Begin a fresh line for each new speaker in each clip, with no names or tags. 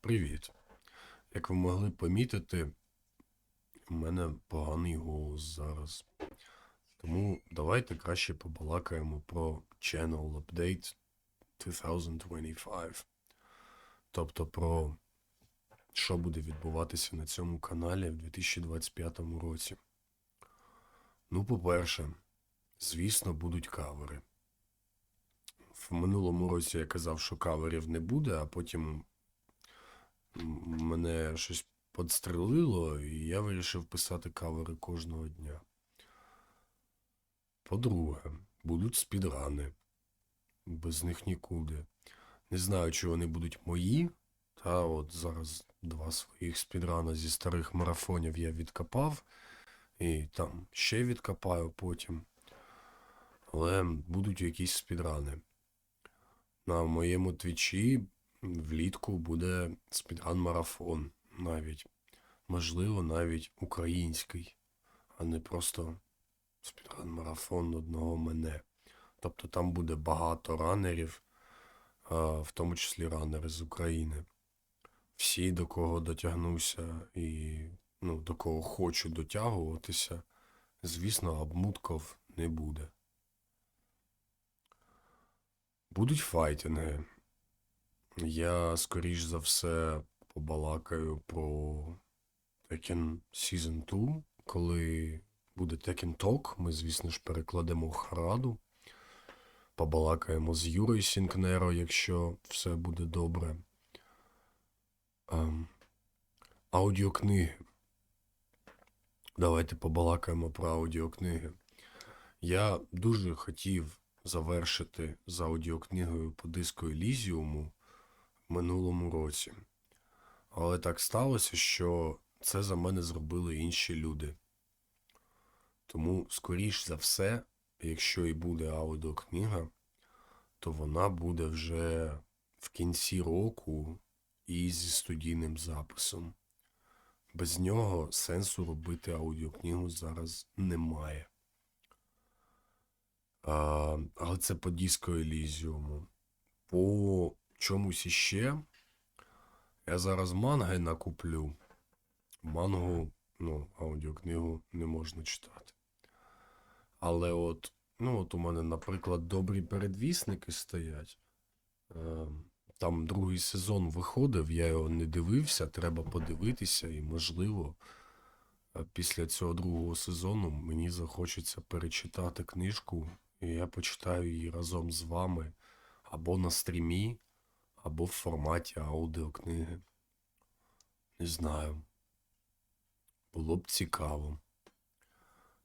Привіт. Як ви могли помітити, у мене поганий голос зараз. Тому давайте краще побалакаємо про Channel Update 2025. Тобто про що буде відбуватися на цьому каналі в 2025 році. Ну, по-перше, звісно, будуть кавери. В минулому році я казав, що каверів не буде, а потім мене щось подстрелило, і я вирішив писати кавери кожного дня. По-друге, будуть спідрани. Без них нікуди. Не знаю, чи вони будуть мої. Та от зараз два своїх спідрана зі старих марафонів я відкопав. І там ще відкопаю потім. Але будуть якісь спідрани. На моєму твічі влітку буде спідран-марафон навіть. Можливо, навіть український, а не просто спідран-марафон одного мене. Тобто там буде багато ранерів, в тому числі ранери з України. Всі, до кого дотягнуся і ну, до кого хочу дотягуватися, звісно, обмутков не буде. Будуть файтинги. Я, скоріш за все, побалакаю про Tekken Season 2, коли буде Tekken Talk. Ми, звісно ж, перекладемо в Хараду. Побалакаємо з Юрою Сінкнеро, якщо все буде добре. Ем, аудіокниги. Давайте побалакаємо про аудіокниги. Я дуже хотів завершити з аудіокнигою по диску Елізіуму минулому році. Але так сталося, що це за мене зробили інші люди. Тому, скоріш за все, якщо і буде аудіокнига, то вона буде вже в кінці року і зі студійним записом. Без нього сенсу робити аудіокнигу зараз немає. А, але це по диско Елізіуму. По чомусь іще. Я зараз манги накуплю. Мангу, ну, аудіокнигу не можна читати. Але от, ну, от у мене, наприклад, добрі передвісники стоять. Е, Там другий сезон виходив, я його не дивився, треба подивитися, і, можливо, е, після цього другого сезону мені захочеться перечитати книжку, і я почитаю її разом з вами або на стрімі, або в форматі аудіокниги. Не знаю. Було б цікаво.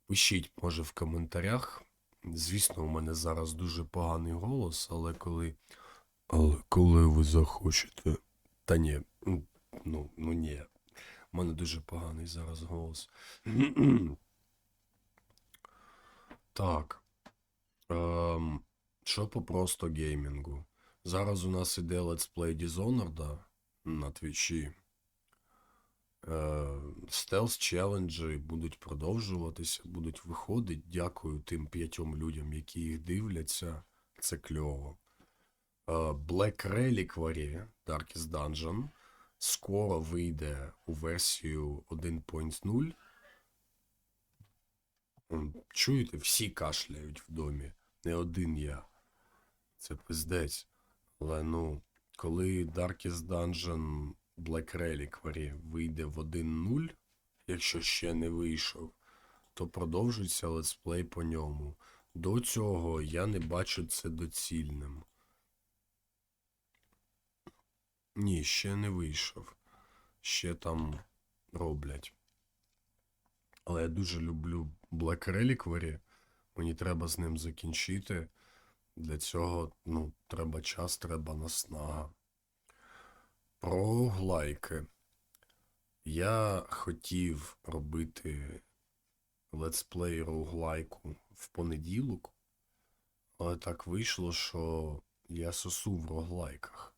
Пишіть, може, в коментарях. Звісно, у мене зараз дуже поганий голос, але коли. Але коли ви захочете. Та ні, ну, ну ні. У мене дуже поганий зараз голос. Так. Ем, що по просто геймінгу? Зараз у нас іде летсплей Dishonored на твічі. Стелс челенджі будуть продовжуватися, будуть виходити. Дякую тим п'ятьом людям, які їх дивляться. Це кльово. Е, Black Reliquary Darkest Dungeon скоро вийде у версію 1.0. Чуєте, всі кашляють в домі. Не один я. Це пиздець. Але ну, коли Darkest Dungeon Black Reliquary вийде в 1.0, якщо ще не вийшов, то продовжується летсплей по ньому. До цього я не бачу це доцільним. Ні, ще не вийшов. Ще там роблять. Але я дуже люблю Black Reliquary. Мені треба з ним закінчити. Для цього, ну, треба час, треба наснага. Про глайки. Я хотів робити летсплей роуглайку в понеділок, але так вийшло, що я сосу в роглайках.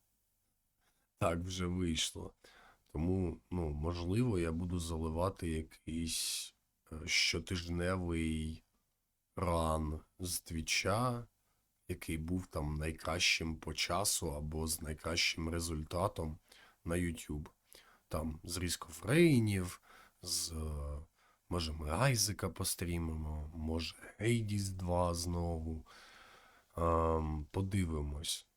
Так вже вийшло. Тому, ну, можливо, я буду заливати якийсь е, щотижневий ран з твіча, який був там найкращим по часу або з найкращим результатом. на YouTube. Там з Ріскофрейнів, з. е, Може, ми Айзека пострімимо, може, Гейдіс 2 знову. Ем, подивимось.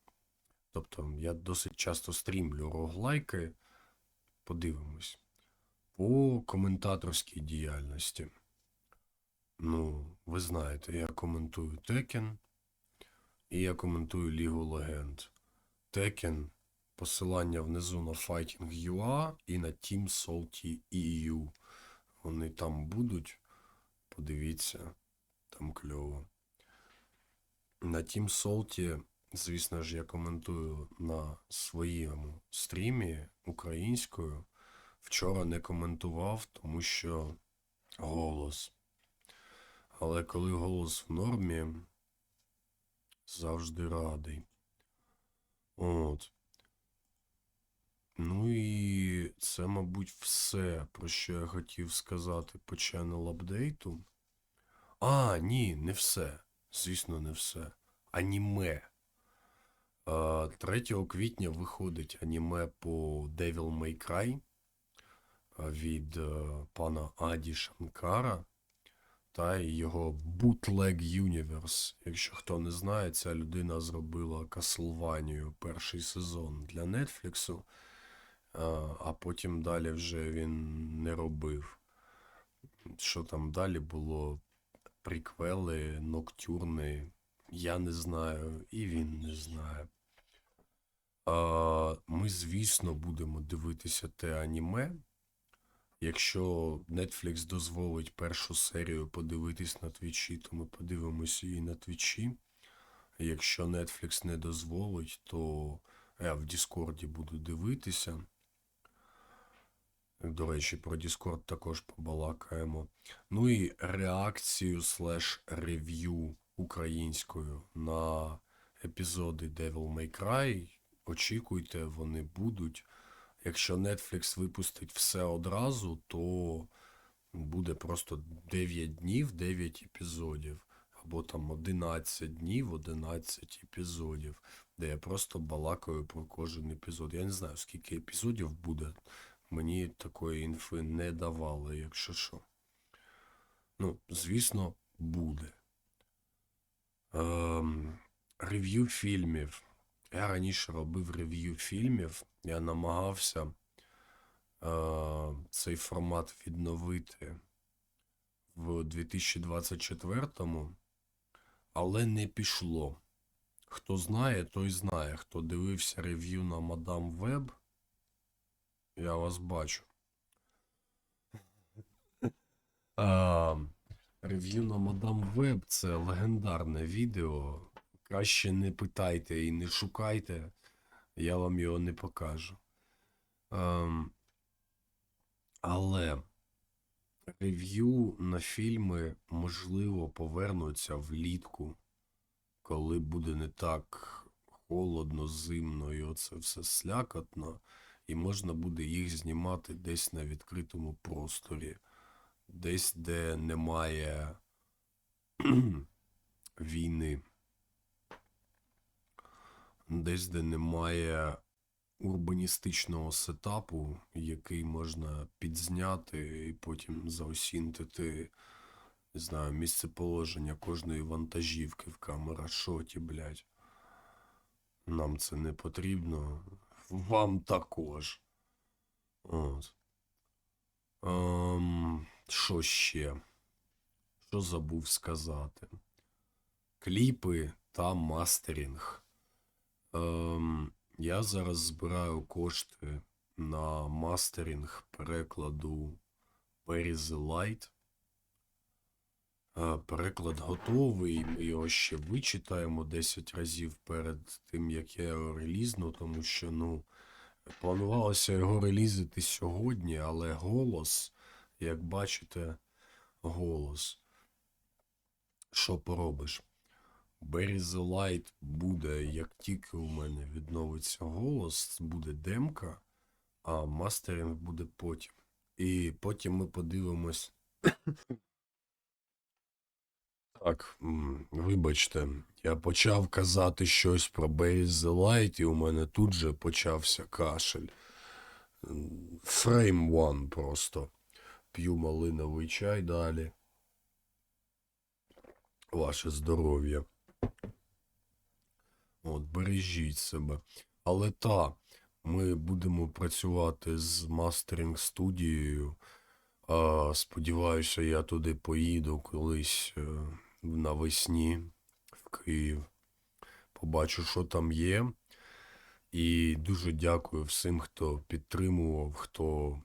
Тобто, я досить часто стрімлю роглайки. Подивимось. По коментаторській діяльності. Ну, ви знаєте, я коментую Текен і я коментую Лігу Легенд. Текен, посилання внизу на Fighting.ua і на Team Salty EU. Вони там будуть. Подивіться, там кльово. На Team Salty, звісно ж, я коментую на своєму стрімі українською. Вчора не коментував, тому що голос. Але коли голос в нормі, завжди радий. От. Ну і це, мабуть, все, про що я хотів сказати по channel апдейту. А, ні, не все. Звісно, не все. Аніме. 3 квітня виходить аніме по Devil May Cry від е, пана Аді Шанкара та його Bootleg Universe. Якщо хто не знає, ця людина зробила Castlevania перший сезон для Нетфліксу, а, потім далі вже він не робив. Що там далі було? Приквели, ноктюрни. Я не знаю, і він не знає. Ми, звісно, будемо дивитися те аніме. Якщо Netflix дозволить першу серію подивитись на твічі, то ми подивимося її на твічі. Якщо Netflix не дозволить, то я в Діскорді буду дивитися. До речі, про Discord також побалакаємо. Ну і реакцію слеш рев'ю українською на епізоди Devil May Cry. Очікуйте, вони будуть. Якщо Netflix випустить все одразу, то буде просто 9 днів, 9 епізодів. Або там 11 днів, 11 епізодів, де я просто балакаю про кожен епізод. Я не знаю, скільки епізодів буде. Мені такої інфи не давали, якщо що. Ну, звісно, буде. Ем, рев'ю фільмів. Я раніше робив рев'ю фільмів. Я намагався е, цей формат відновити в 2024-му, але не пішло. Хто знає, той знає. Хто дивився рев'ю на Мадам Веб, я вас бачу. А, рев'ю на Мадам Веб це легендарне відео. Краще не питайте і не шукайте, я вам його не покажу. Ем, але рев'ю на фільми, можливо, повернуться влітку, коли буде не так холодно, зимно і оце все слякотно, і можна буде їх знімати десь на відкритому просторі, десь, де немає війни десь, де немає урбаністичного сетапу, який можна підзняти і потім заосінтити, не знаю, місцеположення кожної вантажівки в камера-шоті, блядь. Нам це не потрібно. Вам також. От. Ем, що ще? Що забув сказати? Кліпи та мастерінг. Ем, я зараз збираю кошти на мастерінг перекладу Where Light. Е, Переклад готовий, ми його ще вичитаємо 10 разів перед тим, як я його релізну, тому що, ну, планувалося його релізити сьогодні, але голос, як бачите, голос. Що поробиш? Light буде, як тільки у мене відновиться голос, буде демка, а мастеринг буде потім. І потім ми подивимось. Так, вибачте, я почав казати щось про Bury the Light, і у мене тут же почався кашель. Frame One просто. П'ю малиновий чай далі. Ваше здоров'я. От, бережіть себе. Але та, ми будемо працювати з мастеринг студією. Сподіваюся, я туди поїду колись е, навесні в Київ. Побачу, що там є. І дуже дякую всім, хто підтримував, хто,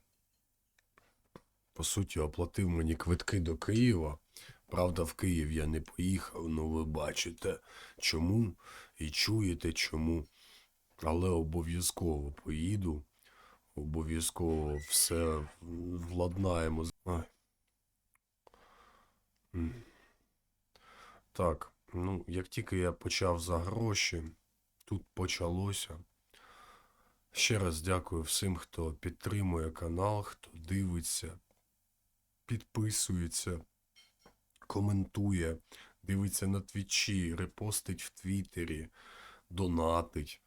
по суті, оплатив мені квитки до Києва. Правда, в Київ я не поїхав, ну ви бачите, чому і чуєте чому. Але обов'язково поїду. Обов'язково все владнаємо. Ай. Так, ну, як тільки я почав за гроші, тут почалося. Ще раз дякую всім, хто підтримує канал, хто дивиться, підписується, коментує, дивиться на твічі, репостить в Твіттері, донатить.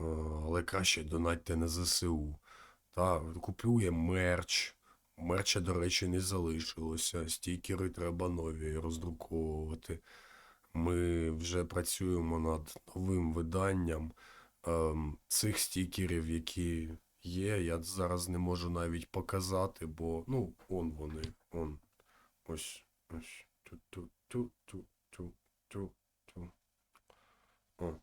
Е, Але краще донатьте на ЗСУ. Та купує мерч. Мерча, до речі, не залишилося. Стікери треба нові роздруковувати. Ми вже працюємо над новим виданням ем, цих стікерів, які є. Я зараз не можу навіть показати, бо ну, он вони, он. Ось, ось. Ту-ту-ту-ту-ту-ту. О.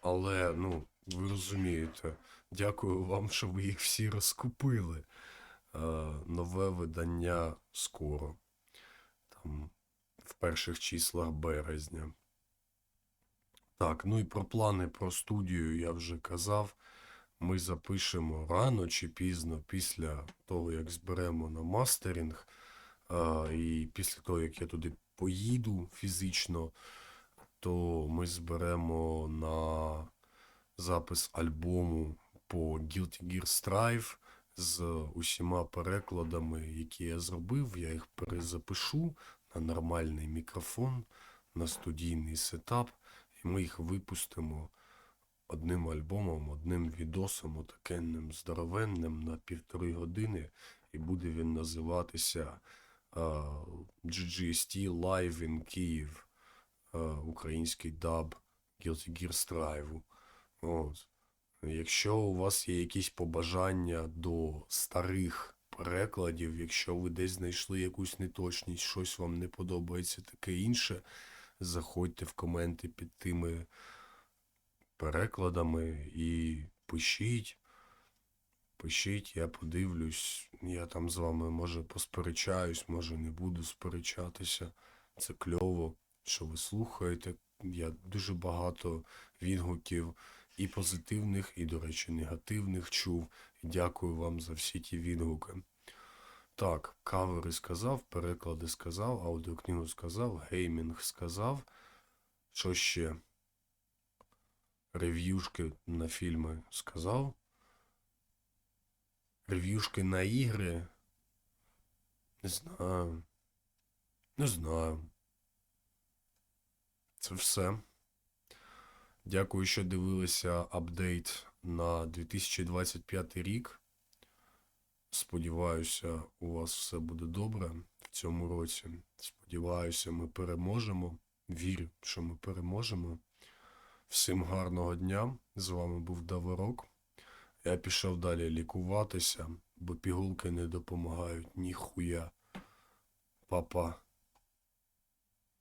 Але, ну, ви розумієте, дякую вам, що ви їх всі розкупили. Е, нове видання скоро. Там в перших числах березня. Так, ну і про плани про студію я вже казав. Ми запишемо рано чи пізно після того, як зберемо на мастерінг. І після того, як я туди поїду фізично, то ми зберемо на запис альбому по Guilty Gear Strive з усіма перекладами, які я зробив. Я їх перезапишу на нормальний мікрофон, на студійний сетап, і ми їх випустимо одним альбомом, одним відосом, отакенним здоровенним на півтори години, і буде він називатися GGST Live in Kyiv, а, український даб Guilty Gear Strive. От. Якщо у вас є якісь побажання до старих перекладів, якщо ви десь знайшли якусь неточність, щось вам не подобається, таке інше, заходьте в коменти під тими перекладами і пишіть. Пишіть, я подивлюсь, я там з вами може посперечаюсь, може не буду сперечатися. Це кльово, що ви слухаєте. Я дуже багато відгуків і позитивних, і, до речі, негативних чув. Дякую вам за всі ті відгуки. Так, кавери сказав, переклади сказав, аудіокнигу сказав, геймінг сказав. Що ще? Рев'юшки на фільми сказав. Рев'юшки на ігри. Не знаю. Не знаю. Це все. Дякую, що дивилися апдейт на 2025 рік. Сподіваюся, у вас все буде добре в цьому році. Сподіваюся, ми переможемо. Вірю, що ми переможемо. Всім гарного дня. З вами був Даворок. Я пішов далі лікуватися, бо пігулки не допомагають ніхуя. Па-па.